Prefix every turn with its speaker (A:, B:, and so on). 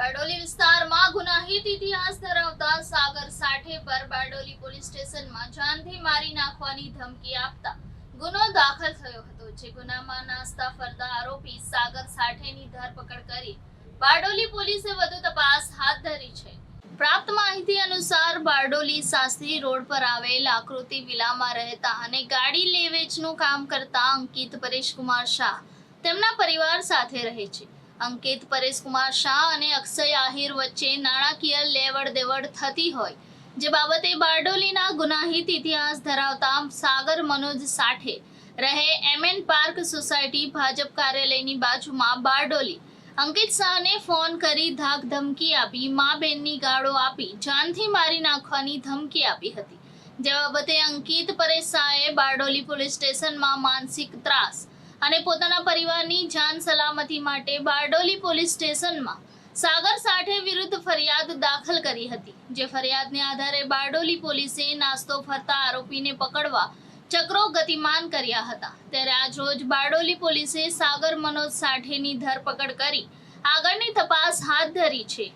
A: બારડોલી વિસ્તારમાં ગુનાહિત ઇતિહાસ ધરાવતા સાગર સાઠે પર બારડોલી પોલીસ સ્ટેશનમાં જાનથી મારી નાખવાની ધમકી આપતા ગુનો દાખલ થયો હતો, જે ગુનામાં નાસ્તા ફરતા આરોપી સાગર સાઠેની ધરપકડ કરી બારડોલી પોલીસે વધુ તપાસ હાથ ધરી છે. પ્રાપ્ત માહિતી અનુસાર બારડોલી શાસ્ત્રી રોડ પર આવેલ આકૃતિ વિલામાં રહેતા અને ગાડી લેવેચનું કામ કરતા અંકિત પરેશકુમાર શાહ તેમના પરિવાર સાથે રહે છે. અંકિત, પરેશકુમાર શાહ અને અક્ષય આહિર વચ્ચે નાણાકીય લેવડ દેવડ થતી હોય. જે બાબતે બારડોલીના ગુનાહિત ઇતિહાસ ધરાવતા સાગર મનોજ સાઠે રહે એમએન પાર્ક સોસાયટી ભાજપ કાર્યાલયની બાજુમાં બારડોલી. અંકિત શાહને ફોન કરી ધાક ધમકી આપી, મા બેનની ગાળો આપી, જાનથી મારી નાખવાની ધમકી આપી હતી. જે બાબતે અંકિત, પરેશ શાહે બારડોલી પોલીસ સ્ટેશનમાં માનસિક ત્રાસ અને પોતાના પરિવારની જાન સલામતી માટે બારડોલી પોલીસ સ્ટેશનમાં સાગર સાઠે વિરુદ્ધ ફરિયાદ દાખલ કરી હતી, જે ફરિયાદને આધારે બારડોલી પોલીસે નાસ્તો ફરતા આરોપીને પકડવા ચક્રો ગતિમાન કર્યા હતા. ત્યારે આજ રોજ બારડોલી પોલીસે સાગર મનોજ સાઠેની ધરપકડ કરી આગળની તપાસ હાથ ધરી છે.